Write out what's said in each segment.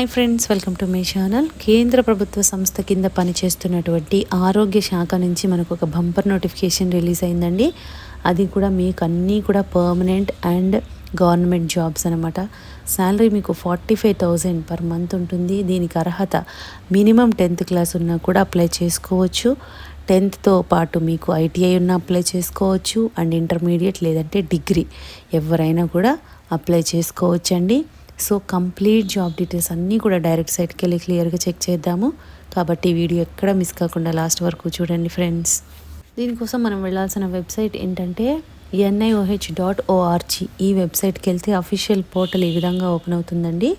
Hi friends welcome to my channel కేంద్ర ప్రభుత్వ సంస్థ కింద పనిచేస్తున్నటువంటి ఆరోగ్య శాఖ నుంచి మనకు ఒక బంపర్ నోటిఫికేషన్ రిలీజ్ అయిందండి. అది కూడా మీకు అన్నీ కూడా పర్మనెంట్ అండ్ గవర్నమెంట్ జాబ్స్ అనమాట శాలరీ మీకు forty five thousand per month ఉంటుంది. దీనికి అర్హత మినిమం టెన్త్ క్లాస్ ఉన్నా కూడా అప్లై చేసుకోవచ్చు. టెన్త్తో పాటు మీకు ఐటీఐ ఉన్న అప్లై చేసుకోవచ్చు. అండ్ ఇంటర్మీడియట్ లేదంటే డిగ్రీ ఎవరైనా కూడా అప్లై చేసుకోవచ్చండి. సో కంప్లీట్ జాబ్ డీటెయిల్స్ అన్నీ కూడా డైరెక్ట్ సైట్కి వెళ్ళి క్లియర్గా చెక్ చేద్దాము. కాబట్టి వీడియో ఎక్కడ మిస్ కాకుండా లాస్ట్ వరకు చూడండి ఫ్రెండ్స్. దీనికోసం మనం వెళ్ళాల్సిన వెబ్సైట్ ఏంటంటే ఎన్ఐఓహెచ్ డాట్ ఓఆర్జీ ఈ వెబ్సైట్కి వెళ్తే అఫీషియల్ పోర్టల్ ఈ విధంగా ఓపెన్ అవుతుందండి.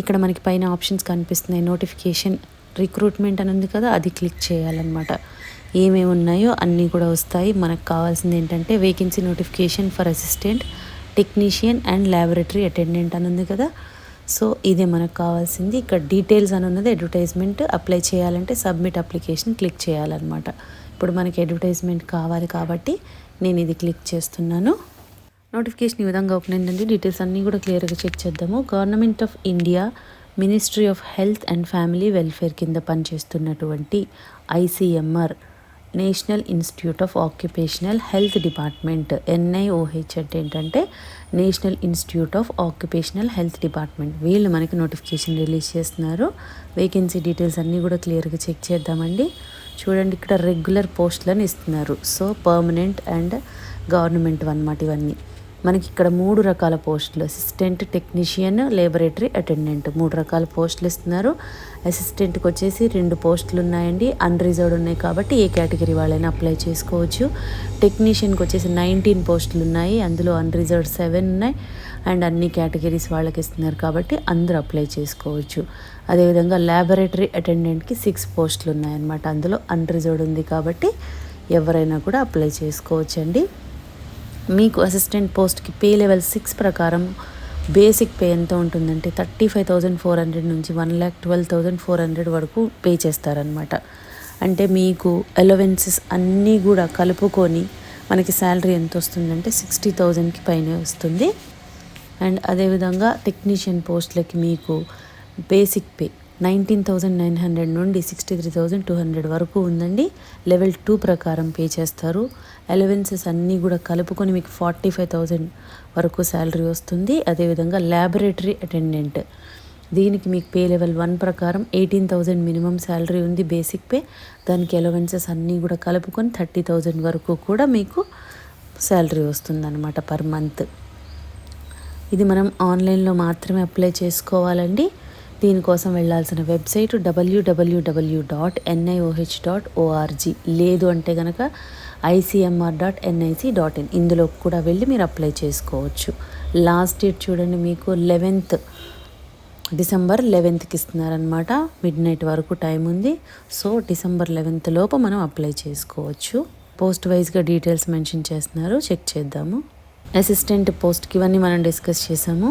ఇక్కడ మనకి పైన ఆప్షన్స్ కనిపిస్తున్నాయి. నోటిఫికేషన్ రిక్రూట్మెంట్ అని ఉంది కదా అది క్లిక్ చేయాలన్నమాట. ఏమేమి ఉన్నాయో అన్నీ కూడా వస్తాయి. మనకు కావాల్సింది ఏంటంటే vacancy notification for assistant technician and laboratory attendant అని ఉంది కదా. సో ఇదే మనకు కావాల్సింది. ఇక్కడ డీటెయిల్స్ అని ఉన్నది అడ్వర్టైజ్మెంట్ అప్లై చేయాలంటే సబ్మిట్ అప్లికేషన్ క్లిక్ చేయాలన్నమాట. ఇప్పుడు మనకి అడ్వర్టైజ్మెంట్ కావాలి కాబట్టి నేను ఇది క్లిక్ చేస్తున్నాను. నోటిఫికేషన్ ఈ విధంగా ఓపెన్ అయిందండి. డీటెయిల్స్ అన్నీ కూడా క్లియర్గా చెక్ చేద్దాము. Government of India ministry of health and family welfare కింద పనిచేస్తున్నటువంటి ICMR national institute of occupational health department NIOH అంటే ఏంటంటే national institute of occupational health department. వీళ్ళు మనకి నోటిఫికేషన్ రిలీజ్ చేస్తున్నారు. వేకెన్సీ డీటెయిల్స్ అన్నీ కూడా క్లియర్గా చెక్ చేద్దామండి. చూడండి ఇక్కడ రెగ్యులర్ పోస్టులను ఇస్తున్నారు. సో పర్మనెంట్ అండ్ గవర్నమెంట్ అన్నమాట ఇవన్నీ. మనకి ఇక్కడ మూడు రకాల పోస్టులు. Assistant technician laboratory attendant. మూడు రకాల పోస్టులు ఇస్తున్నారు. అసిస్టెంట్కి వచ్చేసి రెండు పోస్టులు ఉన్నాయండి అన్రిజర్వ్డ్ ఉన్నాయి కాబట్టి ఏ కేటగిరీ వాళ్ళైనా అప్లై చేసుకోవచ్చు. టెక్నీషియన్కి వచ్చేసి నైన్టీన్ పోస్టులు ఉన్నాయి అందులో అన్రిజర్వ్డ్ సెవెన్ ఉన్నాయి. అండ్ అన్ని కేటగిరీస్ వాళ్ళకి ఇస్తున్నారు కాబట్టి అందరూ అప్లై చేసుకోవచ్చు. అదేవిధంగా ల్యాబొరేటరీ అటెండెంట్కి సిక్స్ పోస్టులు ఉన్నాయన్నమాట అందులో అన్రిజర్వ్డ్ ఉంది కాబట్టి ఎవరైనా కూడా అప్లై చేసుకోవచ్చండి. మీకు అసిస్టెంట్ పోస్ట్కి పే లెవెల్ సిక్స్ ప్రకారం బేసిక్ పే ఎంత ఉంటుందంటే thirty five thousand four hundred నుంచి one lakh twelve thousand four hundred వరకు పే చేస్తారనమాట అంటే మీకు అలవెన్సెస్ అన్నీ కూడా కలుపుకొని మనకి శాలరీ ఎంత వస్తుందంటే సిక్స్టీ థౌజండ్కి పైనే వస్తుంది. అండ్ అదేవిధంగా టెక్నీషియన్ పోస్ట్లకి మీకు basic pay nineteen thousand nine hundred నుండి sixty three thousand two hundred వరకు ఉందండి. లెవెల్ టూ ప్రకారం పే చేస్తారు. అలవెన్సెస్ అన్నీ కూడా కలుపుకొని మీకు ఫార్టీ ఫైవ్ థౌజండ్ వరకు శాలరీ వస్తుంది. అదేవిధంగా ల్యాబొరేటరీ అటెండెంట్. దీనికి మీకు పే లెవెల్ వన్ ప్రకారం ఎయిటీన్ థౌజండ్ మినిమం శాలరీ ఉంది బేసిక్ పే. దానికి అలవెన్సెస్ అన్నీ కూడా కలుపుకొని థర్టీ థౌజండ్ వరకు కూడా మీకు శాలరీ వస్తుందన్నమాట పర్ మంత్. ఇది మనం ఆన్లైన్లో మాత్రమే అప్లై చేసుకోవాలండి. దీనికోసం వెళ్ళాల్సిన website WWW dot NIOH dot ORG లేదు అంటే కనుక ICMR dot NIC dot in ఇందులో కూడా వెళ్ళి మీరు అప్లై చేసుకోవచ్చు. లాస్ట్ డేట్ చూడండి మీకు లెవెన్త్ డిసెంబర్ లెవెన్త్కి ఇస్తున్నారనమాట మిడ్ నైట్ వరకు టైం ఉంది. సో డిసెంబర్ లెవెన్త్ లోపు మనం అప్లై చేసుకోవచ్చు. పోస్ట్ వైజ్గా డీటెయిల్స్ మెన్షన్ చేస్తున్నారు. చెక్ చేద్దాము. అసిస్టెంట్ పోస్ట్కి ఇవన్నీ మనం డిస్కస్ చేసాము.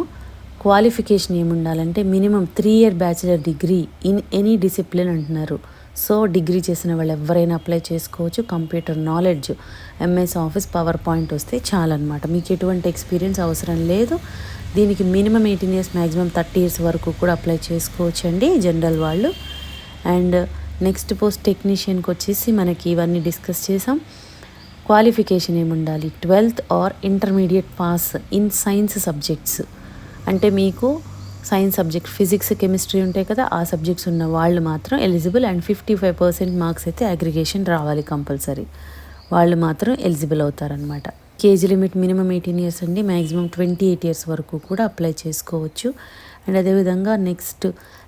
Qualification ఏముండాలంటే minimum three year bachelor degree in any discipline అంటున్నారు. సో డిగ్రీ చేసిన వాళ్ళు ఎవరైనా అప్లై చేసుకోవచ్చు. Computer knowledge MS Office PowerPoint వస్తే చాలన్నమాట. మీకు ఎటువంటి ఎక్స్పీరియన్స్ అవసరం లేదు. దీనికి minimum eighteen years maximum thirty years వరకు కూడా అప్లై చేసుకోవచ్చు అండి జనరల్ వాళ్ళు. అండ్ నెక్స్ట్ పోస్ట్ టెక్నీషియన్కి వచ్చేసి మనకి ఇవన్నీ డిస్కస్ చేసాం. క్వాలిఫికేషన్ ఏముండాలి? Twelfth or intermediate pass in science subjects. అంటే మీకు సైన్స్ సబ్జెక్ట్ ఫిజిక్స్ కెమిస్ట్రీ ఉంటాయి కదా ఆ సబ్జెక్ట్స్ ఉన్న వాళ్ళు మాత్రం eligible and fifty five percent marks అయితే అగ్రిగేషన్ రావాలి కంపల్సరీ. వాళ్ళు మాత్రం ఎలిజిబుల్ అవుతారనమాట KG limit minimum eighteen years అండి మ్యాక్సిమం ట్వంటీ ఎయిట్ ఇయర్స్ వరకు కూడా అప్లై చేసుకోవచ్చు. అండ్ అదేవిధంగా నెక్స్ట్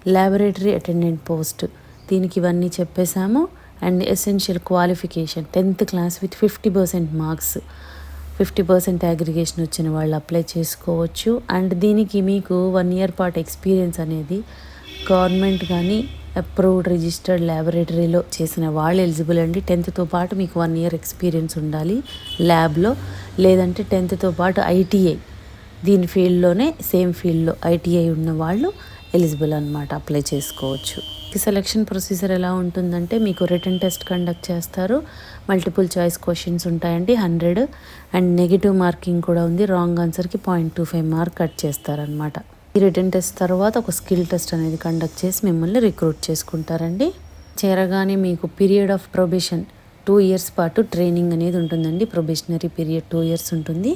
ల్యాబొరేటరీ అటెండెంట్ పోస్ట్ దీనికి ఇవన్నీ చెప్పేశాము. And essential qualification tenth class with fifty percent marks. Fifty percent aggregation వచ్చిన వాళ్ళు అప్లై చేసుకోవచ్చు. అండ్ దీనికి మీకు వన్ ఇయర్ పాటు ఎక్స్పీరియన్స్ అనేది గవర్నమెంట్ కానీ అప్రూవ్డ్ రిజిస్టర్డ్ ల్యాబొరేటరీలో చేసిన వాళ్ళు ఎలిజిబుల్ అండి. టెన్త్తో పాటు మీకు వన్ ఇయర్ ఎక్స్పీరియన్స్ ఉండాలి ల్యాబ్లో లేదంటే టెన్త్తో పాటు ఐటీఐ దీని ఫీల్డ్లోనే సేమ్ ఫీల్డ్లో ఐటీఐ ఉన్న వాళ్ళు ఎలిజిబుల్ అనమాట అప్లై చేసుకోవచ్చు. సెలక్షన్ ప్రొసీజర్ ఎలా ఉంటుందంటే మీకు రిటర్న్ టెస్ట్ కండక్ట్ చేస్తారు. మల్టిపుల్ చాయిస్ క్వశ్చన్స్ ఉంటాయండి హండ్రెడ్ అండ్ నెగిటివ్ మార్కింగ్ కూడా ఉంది wrong ఆన్సర్కి point two five mark cut చేస్తారనమాట ఈ రిటర్న్ టెస్ట్ తర్వాత ఒక స్కిల్ టెస్ట్ అనేది కండక్ట్ చేసి మిమ్మల్ని రిక్రూట్ చేసుకుంటారండి. చేరగానే మీకు period of probation two years పాటు ట్రైనింగ్ అనేది ఉంటుందండి. ప్రొబేషనరీ పీరియడ్ టూ ఇయర్స్ ఉంటుంది.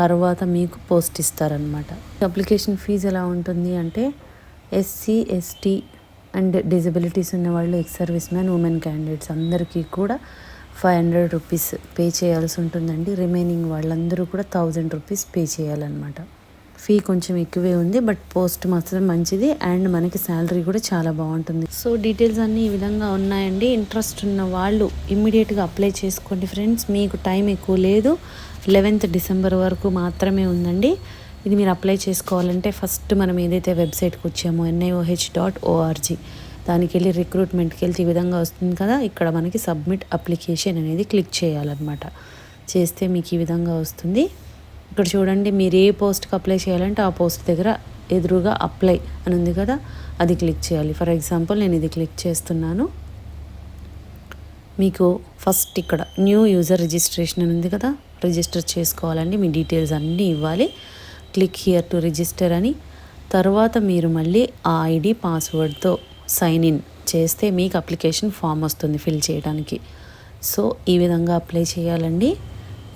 తర్వాత మీకు పోస్ట్ ఇస్తారనమాట అప్లికేషన్ ఫీజు ఎలా ఉంటుంది అంటే ఎస్సీ ఎస్టీ అండ్ డిజబిలిటీస్ ఉన్న వాళ్ళు ex service man women candidates అందరికీ కూడా ఫైవ్ హండ్రెడ్ రూపీస్ పే చేయాల్సి ఉంటుందండి. రిమైనింగ్ వాళ్ళందరూ కూడా థౌజండ్ రూపీస్ పే చేయాలన్నమాట. ఫీ కొంచెం ఎక్కువే ఉంది బట్ పోస్ట్ మాత్రం మంచిది అండ్ మనకి శాలరీ కూడా చాలా బాగుంటుంది. సో డీటెయిల్స్ అన్నీ ఈ విధంగా ఉన్నాయండి. ఇంట్రెస్ట్ ఉన్న వాళ్ళు ఇమ్మీడియట్గా అప్లై చేసుకోండి ఫ్రెండ్స్. మీకు టైం ఎక్కువ లేదు. లెవెన్త్ డిసెంబర్ వరకు మాత్రమే ఉందండి. ఇది మీరు అప్లై చేసుకోవాలంటే ఫస్ట్ మనం ఏదైతే వెబ్సైట్కి వచ్చామో ఎన్ఐఓహెచ్ డాట్ ఓఆర్జీ దానికి వెళ్ళి రిక్రూట్మెంట్కి వెళ్తే ఈ విధంగా వస్తుంది కదా ఇక్కడ మనకి సబ్మిట్ అప్లికేషన్ అనేది క్లిక్ చేయాలన్నమాట. చేస్తే మీకు ఈ విధంగా వస్తుంది. ఇక్కడ చూడండి మీరు ఏ పోస్ట్కి అప్లై చేయాలంటే ఆ పోస్ట్ దగ్గర ఎదురుగా అప్లై అని ఉంది కదా అది క్లిక్ చేయాలి. ఫర్ ఎగ్జాంపుల్ నేను ఇది క్లిక్ చేస్తున్నాను. మీకు ఫస్ట్ ఇక్కడ న్యూ యూజర్ రిజిస్ట్రేషన్ అని ఉంది కదా రిజిస్టర్ చేసుకోవాలండి మీ డీటెయిల్స్ అన్నీ ఇవ్వాలి. క్లిక్ హియర్ టు రిజిస్టర్ అని. తర్వాత మీరు మళ్ళీ ఆ ఐడి పాస్వర్డ్తో సైన్ ఇన్ చేస్తే మీకు అప్లికేషన్ ఫామ్ వస్తుంది ఫిల్ చేయడానికి. సో ఈ విధంగా అప్లై చేయాలండి.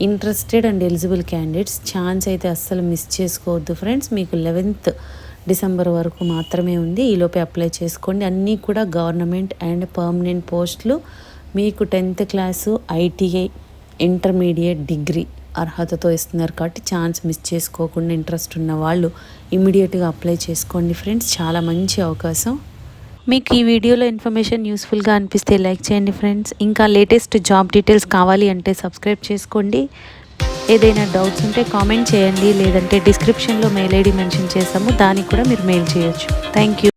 Interested and eligible candidates chance అయితే అస్సలు మిస్ చేసుకోవద్దు ఫ్రెండ్స్. మీకు లెవెన్త్ డిసెంబర్ వరకు మాత్రమే ఉంది. ఈలోపే అప్లై చేసుకోండి. అన్నీ కూడా గవర్నమెంట్ అండ్ పర్మనెంట్ పోస్టులు. మీకు tenth class ITI intermediate degree అర్హతతో ఇస్తున్నారు కాబట్టి ఛాన్స్ మిస్ చేసుకోకుండా ఇంట్రెస్ట్ ఉన్న వాళ్ళు ఇమీడియట్గా అప్లై చేసుకోండి ఫ్రెండ్స్. చాలా మంచి అవకాశం. మీకు ఈ వీడియోలో ఇన్ఫర్మేషన్ యూస్ఫుల్గా అనిపిస్తే లైక్ చేయండి ఫ్రెండ్స్. ఇంకా లేటెస్ట్ జాబ్ డీటెయిల్స్ కావాలి అంటే సబ్స్క్రైబ్ చేసుకోండి. ఏదైనా డౌట్స్ ఉంటే కామెంట్ చేయండి. లేదంటే డిస్క్రిప్షన్లో మెయిల్ ఐడి మెన్షన్ చేసాము దానికి కూడా మీరు మెయిల్ చేయొచ్చు. Thank you.